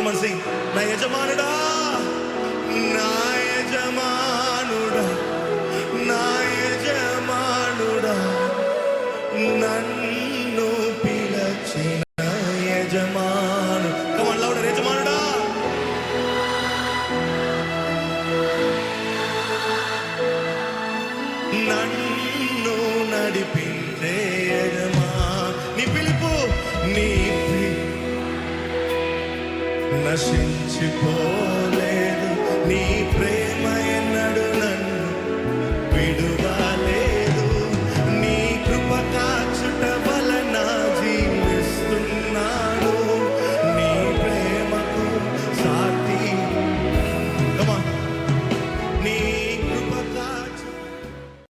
On Singh. నా యజమానుడా నా యజమానుడా నా యజమానుడా నన్ను పిలచిన యజమాను. కమన్ లౌడ్ యజమానుడా. నన్ను నడిపి నశించిపోలేదు. నీ ప్రేమ